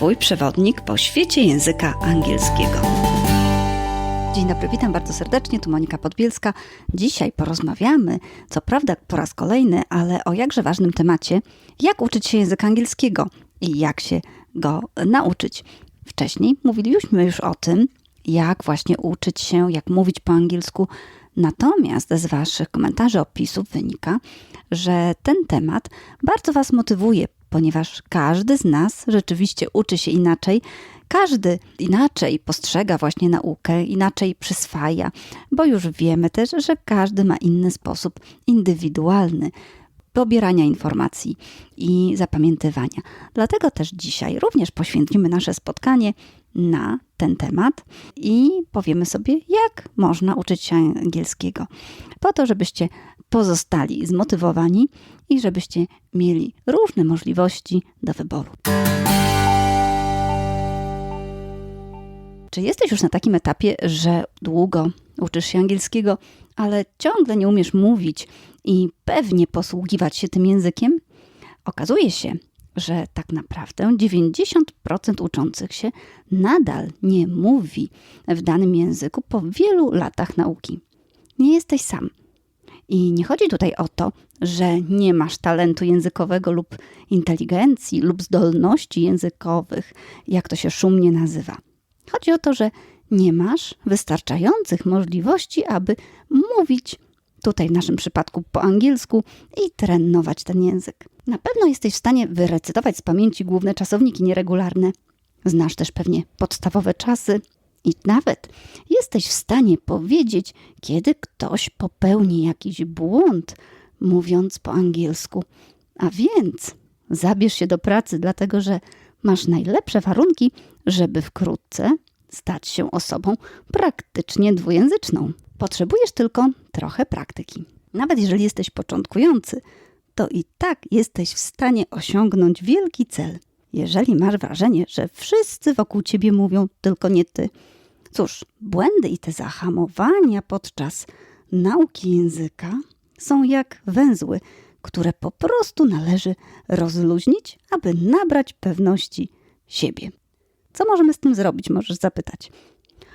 Twój przewodnik po świecie języka angielskiego. Dzień dobry, witam bardzo serdecznie, tu Monika Podbielska. Dzisiaj porozmawiamy, co prawda po raz kolejny, ale o jakże ważnym temacie, jak uczyć się języka angielskiego i jak się go nauczyć. Wcześniej mówiliśmy już o tym, jak właśnie uczyć się, jak mówić po angielsku. Natomiast z Waszych komentarzy, opisów wynika, że ten temat bardzo Was motywuje, ponieważ każdy z nas rzeczywiście uczy się inaczej. Każdy inaczej postrzega właśnie naukę, inaczej przyswaja, bo już wiemy też, że każdy ma inny sposób indywidualny pobierania informacji i zapamiętywania. Dlatego też dzisiaj również poświęcimy nasze spotkanie na ten temat i powiemy sobie, jak można uczyć się angielskiego. Po to, żebyście pozostali zmotywowani i żebyście mieli różne możliwości do wyboru. Czy jesteś już na takim etapie, że długo uczysz się angielskiego, ale ciągle nie umiesz mówić i pewnie posługiwać się tym językiem? Okazuje się, że tak naprawdę 90% uczących się nadal nie mówi w danym języku po wielu latach nauki. Nie jesteś sam. I nie chodzi tutaj o to, że nie masz talentu językowego lub inteligencji lub zdolności językowych, jak to się szumnie nazywa. Chodzi o to, że nie masz wystarczających możliwości, aby mówić, tutaj w naszym przypadku po angielsku, i trenować ten język. Na pewno jesteś w stanie wyrecytować z pamięci główne czasowniki nieregularne. Znasz też pewnie podstawowe czasy i nawet jesteś w stanie powiedzieć, kiedy ktoś popełni jakiś błąd, mówiąc po angielsku. A więc zabierz się do pracy, dlatego że masz najlepsze warunki, żeby wkrótce stać się osobą praktycznie dwujęzyczną. Potrzebujesz tylko trochę praktyki. Nawet jeżeli jesteś początkujący, to i tak jesteś w stanie osiągnąć wielki cel. Jeżeli masz wrażenie, że wszyscy wokół ciebie mówią, tylko nie ty. Cóż, błędy i te zahamowania podczas nauki języka są jak węzły, które po prostu należy rozluźnić, aby nabrać pewności siebie. Co możemy z tym zrobić, możesz zapytać.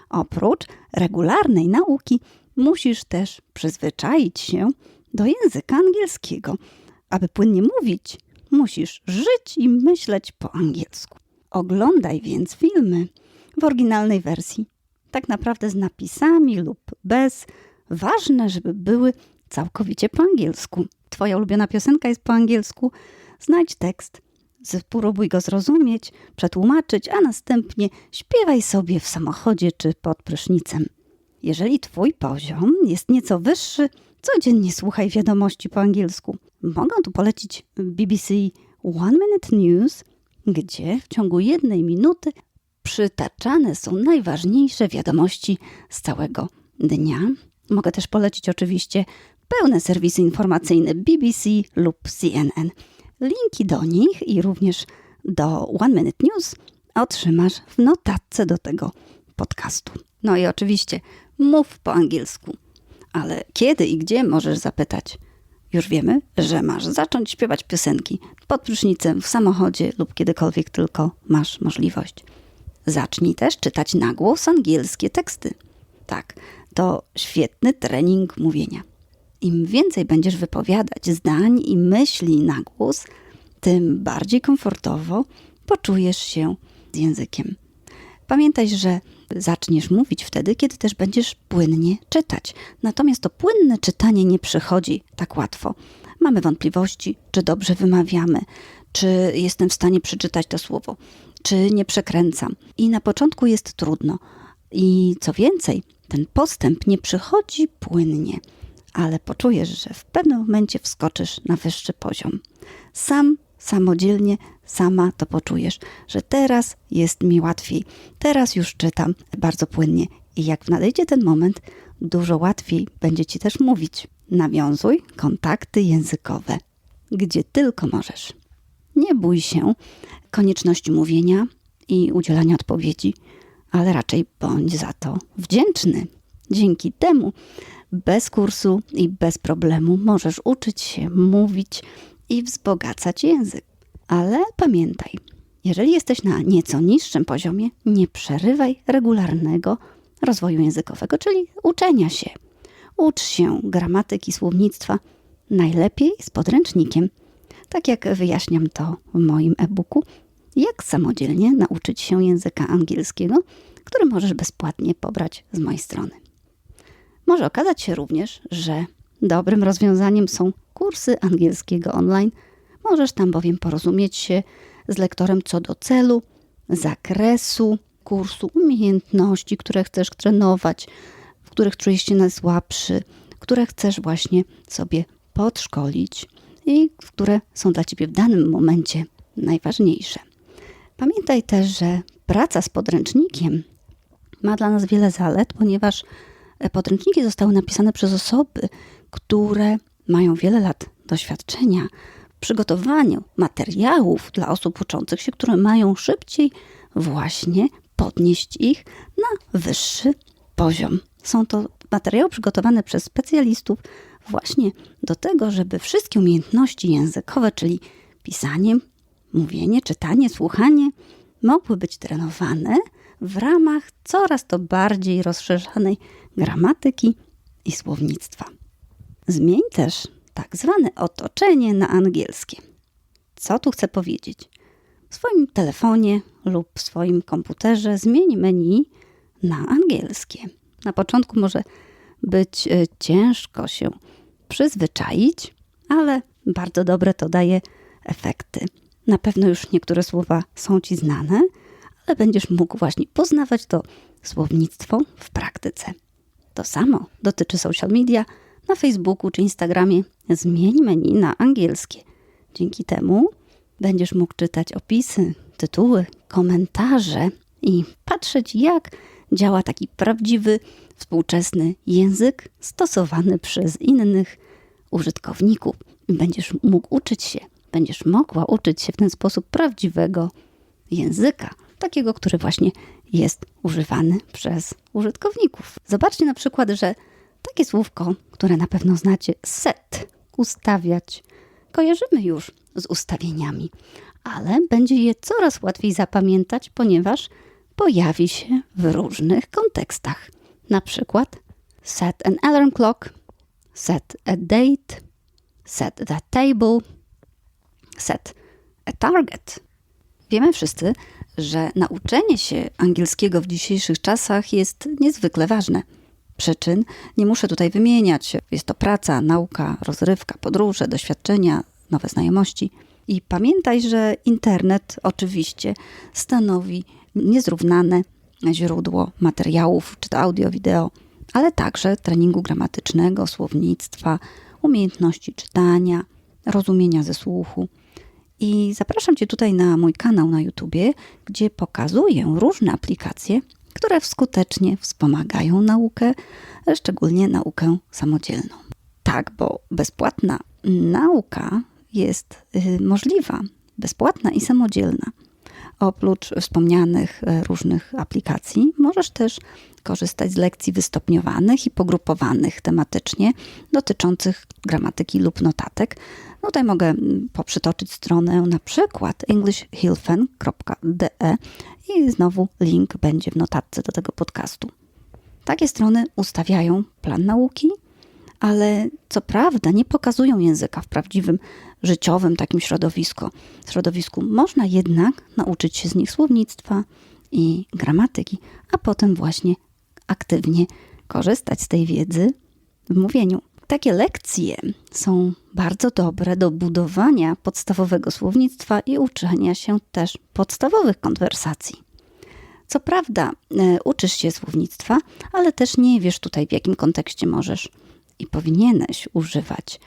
Oprócz regularnej nauki, musisz też przyzwyczaić się do języka angielskiego. Aby płynnie mówić, musisz żyć i myśleć po angielsku. Oglądaj więc filmy w oryginalnej wersji, tak naprawdę z napisami lub bez. Ważne, żeby były całkowicie po angielsku. Twoja ulubiona piosenka jest po angielsku. Znajdź tekst, spróbuj go zrozumieć, przetłumaczyć, a następnie śpiewaj sobie w samochodzie czy pod prysznicem. Jeżeli twój poziom jest nieco wyższy, codziennie słuchaj wiadomości po angielsku. Mogę tu polecić BBC One Minute News, gdzie w ciągu jednej minuty przytaczane są najważniejsze wiadomości z całego dnia. Mogę też polecić oczywiście pełne serwisy informacyjne BBC lub CNN. Linki do nich i również do One Minute News otrzymasz w notatce do tego podcastu. No i oczywiście mów po angielsku. Ale kiedy i gdzie możesz zapytać? Już wiemy, że masz zacząć śpiewać piosenki pod prysznicem, w samochodzie lub kiedykolwiek tylko masz możliwość. Zacznij też czytać na głos angielskie teksty. Tak, to świetny trening mówienia. Im więcej będziesz wypowiadać zdań i myśli na głos, tym bardziej komfortowo poczujesz się z językiem. Pamiętaj, że zaczniesz mówić wtedy, kiedy też będziesz płynnie czytać. Natomiast to płynne czytanie nie przychodzi tak łatwo. Mamy wątpliwości, czy dobrze wymawiamy, czy jestem w stanie przeczytać to słowo, czy nie przekręcam. I na początku jest trudno. I co więcej, ten postęp nie przychodzi płynnie, ale poczujesz, że w pewnym momencie wskoczysz na wyższy poziom. Sam samodzielnie, sama to poczujesz, że teraz jest mi łatwiej, teraz już czytam bardzo płynnie i jak nadejdzie ten moment, dużo łatwiej będzie ci też mówić. Nawiązuj kontakty językowe, gdzie tylko możesz. Nie bój się konieczności mówienia i udzielania odpowiedzi, ale raczej bądź za to wdzięczny. Dzięki temu bez kursu i bez problemu możesz uczyć się mówić i wzbogacać język. Ale pamiętaj, Jeżeli jesteś na nieco niższym poziomie, nie przerywaj regularnego rozwoju językowego, czyli uczenia się. Ucz się gramatyki, słownictwa najlepiej z podręcznikiem, tak jak wyjaśniam to w moim e-booku, jak samodzielnie nauczyć się języka angielskiego, który możesz bezpłatnie pobrać z mojej strony. Może okazać się również, że dobrym rozwiązaniem są kursy angielskiego online. Możesz tam bowiem porozumieć się z lektorem co do celu, zakresu kursu, umiejętności, które chcesz trenować, w których czujesz się najsłabszy, które chcesz właśnie sobie podszkolić i które są dla ciebie w danym momencie najważniejsze. Pamiętaj też, że praca z podręcznikiem ma dla nas wiele zalet, ponieważ podręczniki zostały napisane przez osoby, które mają wiele lat doświadczenia przygotowaniu materiałów dla osób uczących się, które mają szybciej właśnie podnieść ich na wyższy poziom. Są to materiały przygotowane przez specjalistów właśnie do tego, żeby wszystkie umiejętności językowe, czyli pisanie, mówienie, czytanie, słuchanie, mogły być trenowane w ramach coraz to bardziej rozszerzanej gramatyki i słownictwa. Zmień też tak zwane otoczenie na angielskie. Co tu chcę powiedzieć? W swoim telefonie lub w swoim komputerze zmień menu na angielskie. Na początku może być e, ciężko się przyzwyczaić, ale bardzo dobre to daje efekty. Na pewno już niektóre słowa są ci znane, ale będziesz mógł właśnie poznawać to słownictwo w praktyce. To samo dotyczy social media. Na Facebooku czy Instagramie zmień menu na angielskie. Dzięki temu będziesz mógł czytać opisy, tytuły, komentarze i patrzeć, jak działa taki prawdziwy, współczesny język stosowany przez innych użytkowników. Będziesz mógł uczyć się, będziesz mogła uczyć się w ten sposób prawdziwego języka, takiego, który właśnie jest używany przez użytkowników. Zobaczcie na przykład, że takie słówko, które na pewno znacie, set, ustawiać, kojarzymy już z ustawieniami, ale będzie je coraz łatwiej zapamiętać, ponieważ pojawi się w różnych kontekstach. Na przykład set an alarm clock, set a date, set the table, set a target. Wiemy wszyscy, że nauczenie się angielskiego w dzisiejszych czasach jest niezwykle ważne. Przyczyn nie muszę tutaj wymieniać. Jest to praca, nauka, rozrywka, podróże, doświadczenia, nowe znajomości. I pamiętaj, że internet oczywiście stanowi niezrównane źródło materiałów, czy to audio, wideo, ale także treningu gramatycznego, słownictwa, umiejętności czytania, rozumienia ze słuchu. I zapraszam Cię tutaj na mój kanał na YouTubie, gdzie pokazuję różne aplikacje, które skutecznie wspomagają naukę, szczególnie naukę samodzielną. Tak, bo bezpłatna nauka jest y, możliwa, bezpłatna i samodzielna. Oprócz wspomnianych e, różnych aplikacji, możesz też korzystać z lekcji wystopniowanych i pogrupowanych tematycznie dotyczących gramatyki lub notatek. Tutaj mogę poprzytoczyć stronę na przykład englishhilfen.de i znowu link będzie w notatce do tego podcastu. Takie strony ustawiają plan nauki, ale co prawda nie pokazują języka w prawdziwym życiowym takim środowisku. środowisku. Można jednak nauczyć się z nich słownictwa i gramatyki, a potem właśnie aktywnie korzystać z tej wiedzy w mówieniu. Takie lekcje są bardzo dobre do budowania podstawowego słownictwa i uczenia się też podstawowych konwersacji. Co prawda, e, uczysz się słownictwa, ale też nie wiesz tutaj, w jakim kontekście możesz i powinieneś używać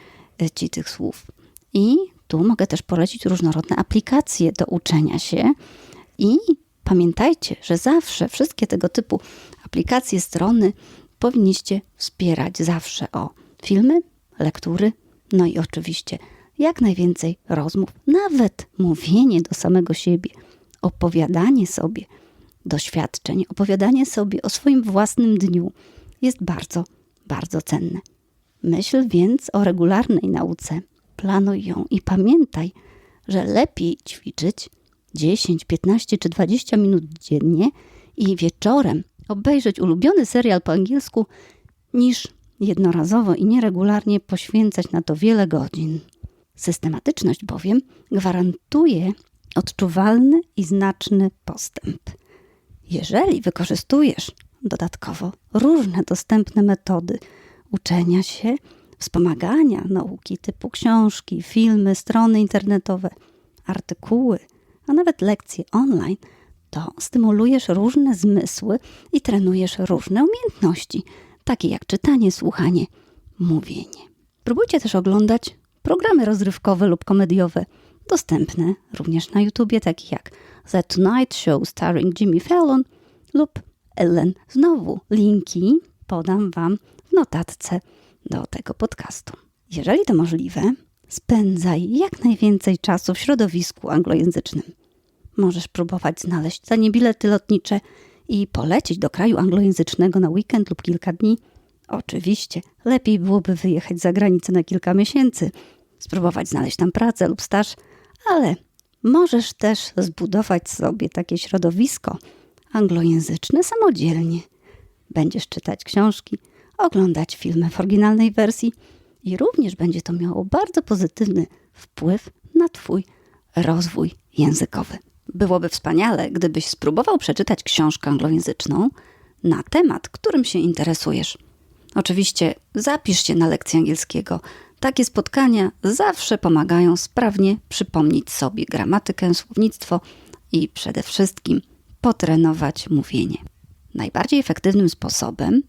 e, ci tych słów. I tu mogę też polecić różnorodne aplikacje do uczenia się. I pamiętajcie, że zawsze wszystkie tego typu aplikacje, strony powinniście wspierać zawsze o filmy, lektury, no i oczywiście jak najwięcej rozmów, nawet mówienie do samego siebie, opowiadanie sobie doświadczeń, opowiadanie sobie o swoim własnym dniu jest bardzo, bardzo cenne. Myśl więc o regularnej nauce, planuj ją i pamiętaj, że lepiej ćwiczyć 10, 15 czy 20 minut dziennie i wieczorem obejrzeć ulubiony serial po angielsku, niż jednorazowo i nieregularnie poświęcać na to wiele godzin. Systematyczność bowiem gwarantuje odczuwalny i znaczny postęp. Jeżeli wykorzystujesz dodatkowo różne dostępne metody uczenia się, wspomagania nauki typu książki, filmy, strony internetowe, artykuły, a nawet lekcje online, to stymulujesz różne zmysły i trenujesz różne umiejętności, takie jak czytanie, słuchanie, mówienie. Próbujcie też oglądać programy rozrywkowe lub komediowe, dostępne również na YouTubie, takie jak The Tonight Show starring Jimmy Fallon lub Ellen. Znowu linki podam Wam w notatce do tego podcastu. Jeżeli to możliwe, spędzaj jak najwięcej czasu w środowisku anglojęzycznym. Możesz próbować znaleźć tanie bilety lotnicze i polecieć do kraju anglojęzycznego na weekend lub kilka dni. Oczywiście, lepiej byłoby wyjechać za granicę na kilka miesięcy, spróbować znaleźć tam pracę lub staż, ale możesz też zbudować sobie takie środowisko anglojęzyczne samodzielnie. Będziesz czytać książki, oglądać filmy w oryginalnej wersji i również będzie to miało bardzo pozytywny wpływ na Twój rozwój językowy. Byłoby wspaniale, gdybyś spróbował przeczytać książkę anglojęzyczną na temat, którym się interesujesz. Oczywiście zapisz się na lekcję angielskiego. Takie spotkania zawsze pomagają sprawnie przypomnieć sobie gramatykę, słownictwo i przede wszystkim potrenować mówienie. Najbardziej efektywnym sposobem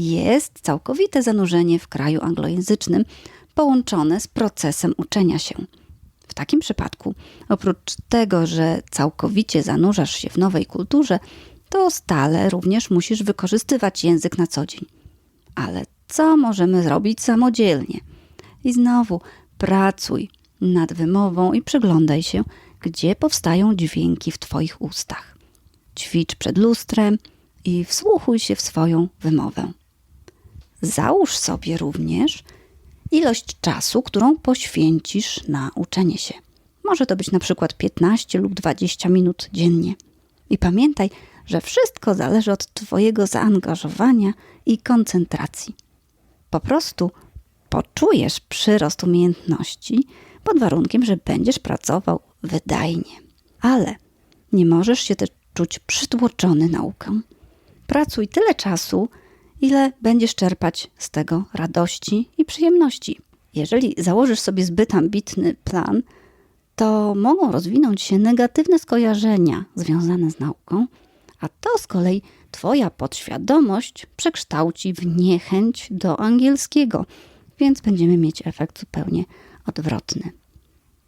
jest całkowite zanurzenie w kraju anglojęzycznym, połączone z procesem uczenia się. W takim przypadku, oprócz tego, że całkowicie zanurzasz się w nowej kulturze, to stale również musisz wykorzystywać język na co dzień. Ale co możemy zrobić samodzielnie? I znowu pracuj nad wymową i przyglądaj się, gdzie powstają dźwięki w Twoich ustach. Ćwicz przed lustrem i wsłuchuj się w swoją wymowę. Załóż sobie również ilość czasu, którą poświęcisz na uczenie się. Może to być na przykład 15 lub 20 minut dziennie. I pamiętaj, że wszystko zależy od Twojego zaangażowania i koncentracji. Po prostu poczujesz przyrost umiejętności pod warunkiem, że będziesz pracował wydajnie. Ale nie możesz się też czuć przytłoczony nauką. Pracuj tyle czasu, ile będziesz czerpać z tego radości i przyjemności. Jeżeli założysz sobie zbyt ambitny plan, to mogą rozwinąć się negatywne skojarzenia związane z nauką, a to z kolei Twoja podświadomość przekształci w niechęć do angielskiego, więc będziemy mieć efekt zupełnie odwrotny.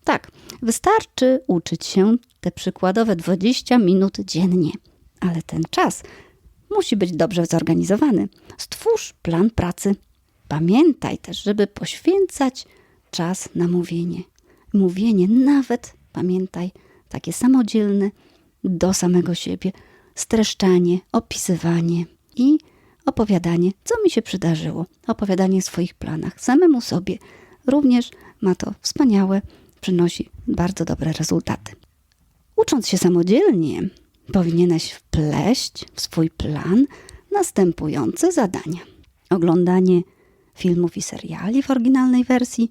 Tak, wystarczy uczyć się te przykładowe 20 minut dziennie, ale ten czas musi być dobrze zorganizowany. Stwórz plan pracy. Pamiętaj też, żeby poświęcać czas na mówienie. Mówienie nawet, pamiętaj, takie samodzielne do samego siebie, streszczanie, opisywanie i opowiadanie, co mi się przydarzyło, opowiadanie o swoich planach samemu sobie. Również ma to wspaniałe, przynosi bardzo dobre rezultaty. Ucząc się samodzielnie, powinieneś wpleść w swój plan następujące zadania: oglądanie filmów i seriali w oryginalnej wersji,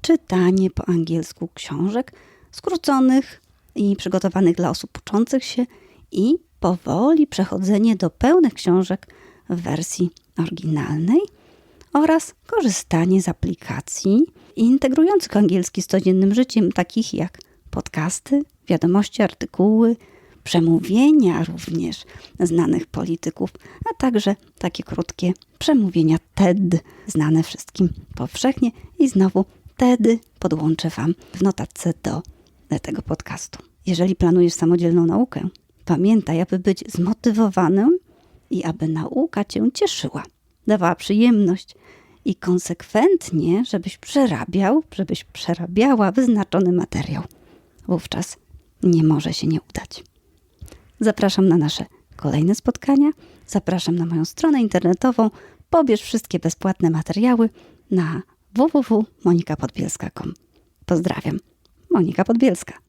czytanie po angielsku książek skróconych i przygotowanych dla osób uczących się i powoli przechodzenie do pełnych książek w wersji oryginalnej oraz korzystanie z aplikacji integrujących angielski z codziennym życiem, takich jak podcasty, wiadomości, artykuły, przemówienia również znanych polityków, a także takie krótkie przemówienia TED, znane wszystkim powszechnie. I znowu TEDy podłączę Wam w notatce do tego podcastu. Jeżeli planujesz samodzielną naukę, pamiętaj, aby być zmotywowanym i aby nauka Cię cieszyła, dawała przyjemność i konsekwentnie, żebyś przerabiał, żebyś przerabiała wyznaczony materiał. Wówczas nie może się nie udać. Zapraszam na nasze kolejne spotkania. Zapraszam na moją stronę internetową. Pobierz wszystkie bezpłatne materiały na www.monikapodbielska.com. Pozdrawiam. Monika Podbielska.